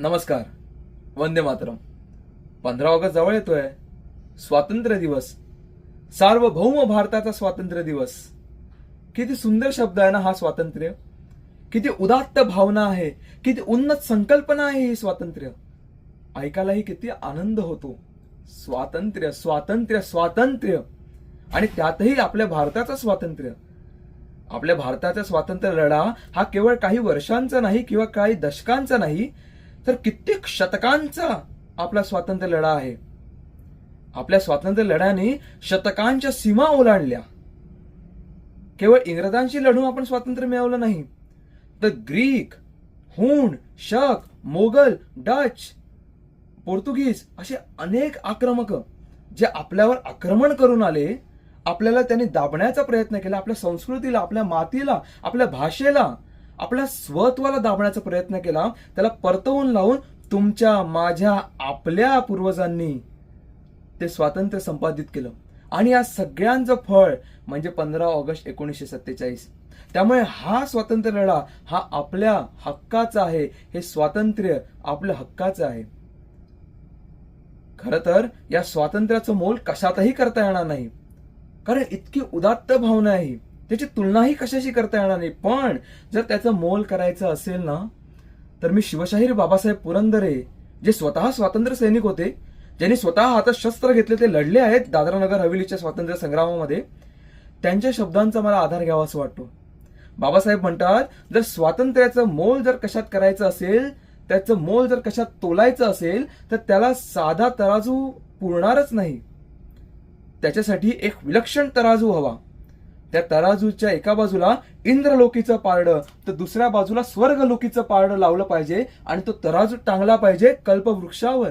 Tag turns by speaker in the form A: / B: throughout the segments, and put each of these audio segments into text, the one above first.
A: नमस्कार. वंदे मातरम. पंधरा ऑगस्ट जवळ येतोय स्वातंत्र्य दिवस. सार्वभौम भारताचा स्वातंत्र्य दिवस. किती सुंदर शब्द आहे ना हा स्वातंत्र्य? किती उदात्त भावना आहे किती उन्नत संकल्पना आहे ही स्वातंत्र्य. ऐकायलाही किती आनंद होतो. स्वातंत्र्य स्वातंत्र्य स्वातंत्र्य. आणि त्यातही आपल्या भारताचं स्वातंत्र्य. आपल्या भारताचा स्वातंत्र्य लढा हा केवळ काही वर्षांचा नाही किंवा काही दशकांचा नाही तर कित्येक शतकांचा आपला स्वातंत्र्य लढा आहे. आपल्या स्वातंत्र्य लढ्याने शतकांच्या सीमा ओलांडल्या. केवळ इंग्रजांशी लढून आपण स्वातंत्र्य मिळवलं नाही. तर ग्रीक हुण शक मोगल डच पोर्तुगीज असे अनेक आक्रमक जे आपल्यावर आक्रमण करून आले आपल्याला त्यांनी दाबण्याचा प्रयत्न केला आपल्या संस्कृतीला आपल्या मातीला आपल्या भाषेला आपल्या स्वत्वाला दाबण्याचा प्रयत्न केला त्याला परतवून लावून तुमच्या माझ्या आपल्या पूर्वजांनी ते स्वातंत्र्य संपादित केलं. आणि या सगळ्यांचं फळ म्हणजे पंधरा ऑगस्ट एकोणीसशे सत्तेचाळीस. त्यामुळे हा स्वातंत्र्य लढा हा आपल्या हक्काचा आहे हे स्वातंत्र्य आपल्या हक्काचं आहे. खर तर या स्वातंत्र्याचं मोल कशातही करता येणार नाही. कारण इतकी उदात्त भावना आहे. त्याची तुलनाही कशाशी करता येणार नाही? पण जर त्याचं मोल करायचं असेल ना तर मी शिवशाहीर बाबासाहेब पुरंदरे जे स्वतः स्वातंत्र्य सैनिक होते ज्यांनी स्वतः हातात शस्त्र घेतले ते लढले आहेत दादरानगर हवेलीच्या स्वातंत्र्य संग्रामामध्ये त्यांच्या शब्दांचा मला आधार घ्यावा असं वाटतो. बाबासाहेब म्हणतात जर स्वातंत्र्याचं मोल जर कशात करायचं असेल त्याचं मोल जर कशात तोलायचं असेल तर त्याला साधा तराजू पुरणारच नाही. त्याच्यासाठी एक विलक्षण तराजू हवा. त्या तराजूच्या एका बाजूला इंद्रलोकीचं पारडं तर दुसऱ्या बाजूला स्वर्गलोकीचं पारडं लावलं पाहिजे आणि तो तराजू टांगला पाहिजे कल्पवृक्षावर.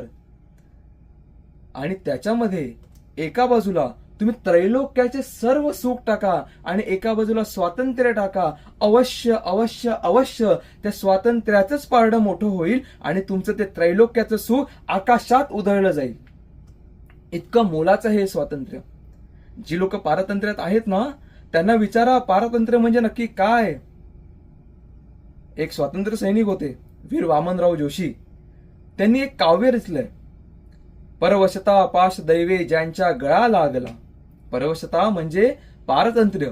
A: आणि त्याच्यामध्ये एका बाजूला तुम्ही त्रैलोक्याचे सर्व सुख टाका आणि एका बाजूला स्वातंत्र्य टाका. अवश्य अवश्य अवश्य त्या स्वातंत्र्याचंच पारडं मोठं होईल आणि तुमचं ते त्रैलोक्याचं सुख आकाशात उधळलं जाईल. इतकं मोलाचं हे स्वातंत्र्य. जी लोक पारतंत्र्यात आहेत ना त्यांना विचारा पारतंत्र्य म्हणजे नक्की काय? एक स्वातंत्र्य सैनिक होते वीर वामनराव जोशी. त्यांनी एक काव्य रचलंय. परवशता पाश दैवे ज्यांच्या गळा लागला. परवशता म्हणजे पारतंत्र्य.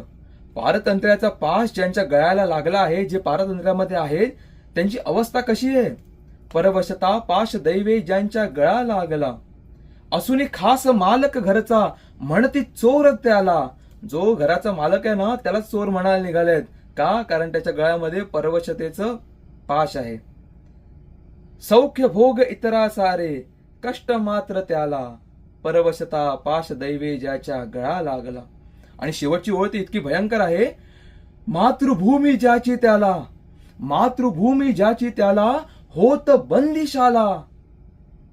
A: पारतंत्र्याचा पाश ज्यांच्या गळ्याला लागला आहे जे पारतंत्र्यामध्ये आहेत त्यांची अवस्था कशी आहे? परवशता पाश दैवे ज्यांच्या गळा लागला. असूनही खास मालक घरचा म्हणती चोर त्याला. जो घराचा मालक आहे ना त्याला चोर म्हणायला निघालेत. का? कारण त्याच्या गळ्यामध्ये परवशतेचं पाश आहे. सौख्य भोग इतरा सारे कष्ट मात्र त्याला. परवशता पाश दैवे ज्याच्या गळा लागला. आणि शेवटची ओळ ती इतकी भयंकर आहे. मातृभूमी ज्याची त्याला मातृभूमी ज्याची त्याला होत बंदिशाला.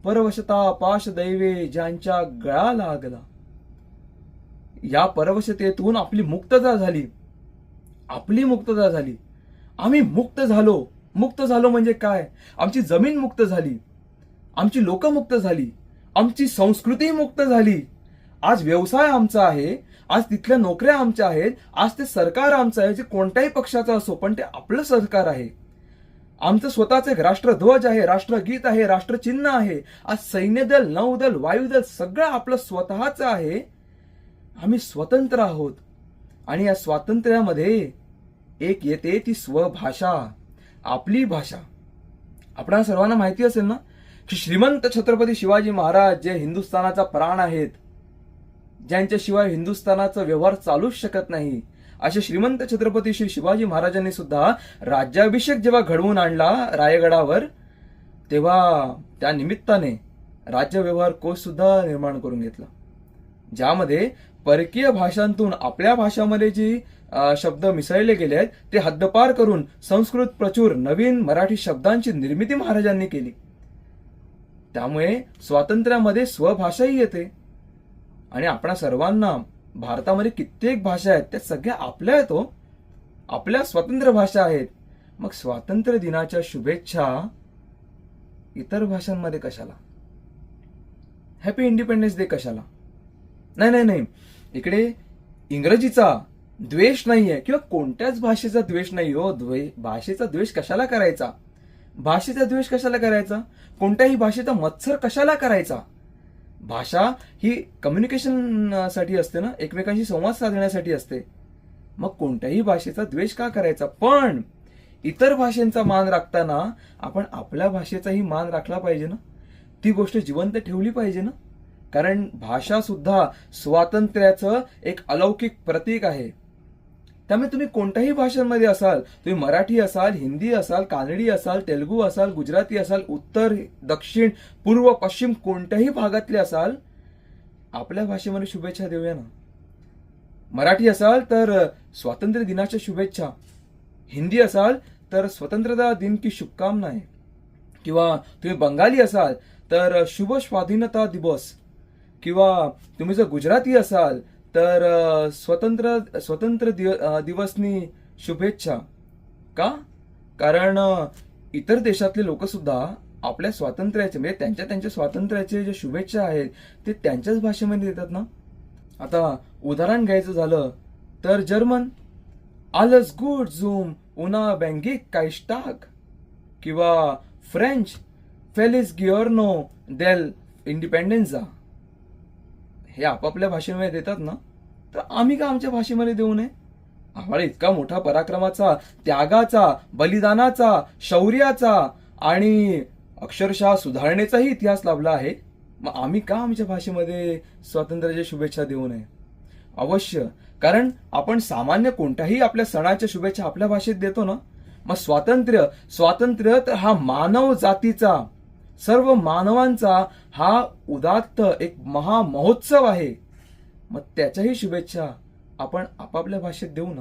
A: परवशता पाश दैवे ज्यांच्या गळा लागला. या परवशतेतून आपली मुक्तता झाली. आपली मुक्तता झाली. आम्ही मुक्त झालो. मुक्त झालो म्हणजे काय? आमची जमीन मुक्त झाली. आमची लोक मुक्त झाली. आमची संस्कृती मुक्त झाली. आज व्यवसाय आमचा आहे. आज तिथल्या नोकऱ्या आमच्या आहेत. आज ते सरकार आमचं आहे. जे कोणत्याही पक्षाचं असो पण ते आपलं सरकार आहे. आमचं स्वतःच एक राष्ट्रध्वज आहे राष्ट्रगीत आहे राष्ट्रचिन्ह आहे. आज सैन्यदल नौदल वायुदल सगळं आपलं स्वतःच आहे. आम्ही स्वतंत्र आहोत. आणि या स्वातंत्र्यामध्ये एक येते ती स्वभाषा आपली भाषा. आपणा सर्वांना माहिती असेल ना की श्रीमंत छत्रपती शिवाजी महाराज जे हिंदुस्थानाचा प्राण आहेत ज्यांच्याशिवाय हिंदुस्थानाचा व्यवहार चालूच शकत नाही असे श्रीमंत छत्रपती श्री शिवाजी महाराजांनी सुद्धा राज्याभिषेक जेव्हा घडवून आणला रायगडावर तेव्हा त्या निमित्ताने राज्य व्यवहार कोष सुद्धा निर्माण करून घेतला. ज्यामध्ये परकीय भाषांतून आपल्या भाषामध्ये जी शब्द मिसळले गेले आहेत ते हद्दपार करून संस्कृत प्रचूर नवीन मराठी शब्दांची निर्मिती महाराजांनी केली. त्यामुळे स्वातंत्र्यामध्ये स्वभाषाही येते. आणि आपणा सर्वांना भारतामध्ये कित्येक भाषा आहेत त्या सगळ्या आपल्या आहेत हो. आपल्या स्वतंत्र भाषा आहेत. मग स्वातंत्र्य दिनाच्या शुभेच्छा इतर भाषांमध्ये कशाला? हॅपी इंडिपेंडन्स डे कशाला? नाही नाही नाही. इकडे इंग्रजीचा द्वेष नाहीये किंवा कोणत्याच भाषेचा द्वेष नाही हो. द्वे भाषेचा द्वेष कशाला करायचा? भाषेचा द्वेष कशाला करायचा? कोणत्याही भाषेचा मत्सर कशाला करायचा? भाषा ही कम्युनिकेशनसाठी असते ना एकमेकांशी संवाद साधण्यासाठी असते. मग कोणत्याही भाषेचा द्वेष का करायचा? पण इतर भाषांचा मान राखताना आपण आपल्या भाषेचाही मान राखला पाहिजे ना? ती गोष्ट जिवंत ठेवली पाहिजे ना? कारण भाषा सुद्धा स्वातंत्र्याचं एक अलौकिक प्रतीक आहे. त्यामुळे तुम्ही कोणत्याही भाषांमध्ये असाल तुम्ही मराठी असाल हिंदी असाल कानडी असाल तेलुगू असाल गुजराती असाल उत्तर दक्षिण पूर्व पश्चिम कोणत्याही भागातले असाल आपल्या भाषेमध्ये शुभेच्छा देऊया ना. मराठी असाल तर स्वातंत्र्य दिनाच्या शुभेच्छा. हिंदी असाल तर स्वतंत्रता दिन की शुभकामनाएं. किंवा तुम्ही बंगाली असाल तर शुभ स्वाधीनता दिवस. किंवा तुम्ही जर गुजराती असाल तर स्वतंत्र स्वतंत्र दिव- दिवसनी शुभेच्छा. का? कारण इतर देशातले लोकसुद्धा आपल्या स्वातंत्र्याचे म्हणजे त्यांच्या त्यांच्या स्वातंत्र्याचे जे शुभेच्छा आहेत ते त्यांच्याच भाषेमध्ये देतात ना? आता उदाहरण घ्यायचं झालं तर जर्मन आलस गुड झूम उना बँगिक कायस्टाक किंवा फ्रेंच फेलिस गिओर्नो डेल इंडिपेंडेन्झा हे आपापल्या भाषेमध्ये देतात ना? तर आम्ही का आमच्या भाषेमध्ये देऊ नये? आम्हाला इतका मोठा पराक्रमाचा त्यागाचा बलिदानाचा शौर्याचा आणि अक्षरशः सुधारणेचाही इतिहास लाभला आहे. मग आम्ही का आमच्या भाषेमध्ये स्वातंत्र्याच्या शुभेच्छा देऊ नये? अवश्य. कारण आपण सामान्य कोणत्याही आपल्या सणाच्या शुभेच्छा आपल्या भाषेत देतो ना? मग स्वातंत्र्य स्वातंत्र्य तर हा मानव जातीचा सर्व मानवांचा हा उदात्त एक महामहोत्सव आहे. मग त्याच्याही शुभेच्छा आपण आपापल्या भाषेत देऊ ना.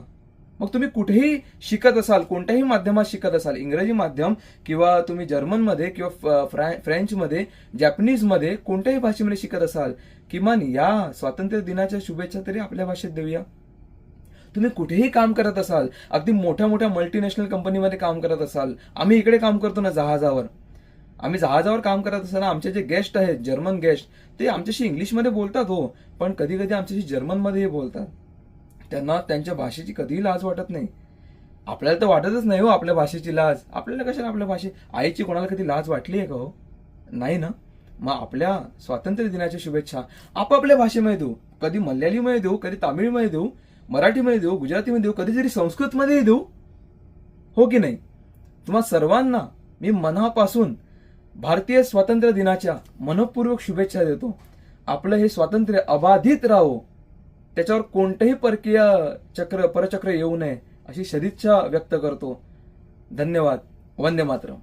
A: मग तुम्ही कुठेही शिकत असाल कोणत्याही माध्यमात शिकत असाल इंग्रजी माध्यम किंवा तुम्ही जर्मनमध्ये किंवा फ- फ्रेंचमध्ये जॅपनीजमध्ये कोणत्याही भाषेमध्ये शिकत असाल किमान या स्वातंत्र्य दिनाच्या शुभेच्छा तरी आपल्या भाषेत देऊया. तुम्ही कुठेही काम करत असाल अगदी मोठ्या मोठ्या मल्टीनॅशनल कंपनीमध्ये काम करत असाल आम्ही इकडे काम करतो ना जहाजावर. आम्ही जहाजावर काम करत असताना आमचे जे गेस्ट आहेत जर्मन गेस्ट ते आमच्याशी इंग्लिशमध्ये बोलतात हो पण कधी कधी आमच्याशी जर्मनमध्येही बोलतात. त्यांना त्यांच्या भाषेची कधीही लाज वाटत नाही. आपल्याला तर वाटतच नाही हो आपल्या भाषेची लाज. आपल्याला कशाला आपल्या भाषे आईची कोणाला कधी लाज वाटली आहे का हो? नाही ना? मग आपल्या स्वातंत्र्य दिनाच्या शुभेच्छा. आपापल्या भाषेमध्ये देऊ. कधी मल्याळीमध्ये देऊ कधी तामिळमध्ये देऊ मराठीमध्ये देऊ गुजरातीमध्ये देऊ कधीतरी संस्कृतमध्येही देऊ. हो की नाही? तुम्हा सर्वांना मी मनापासून भारतीय स्वातंत्र्य दिनाच्या मनपूर्वक शुभेच्छा देतो. आपलं हे स्वातंत्र्य अबाधित राहो. त्याच्यावर कोणतंही परकीय चक्र परचक्र येऊ नये अशी सदिच्छा व्यक्त करतो. धन्यवाद. वंदे मातरम.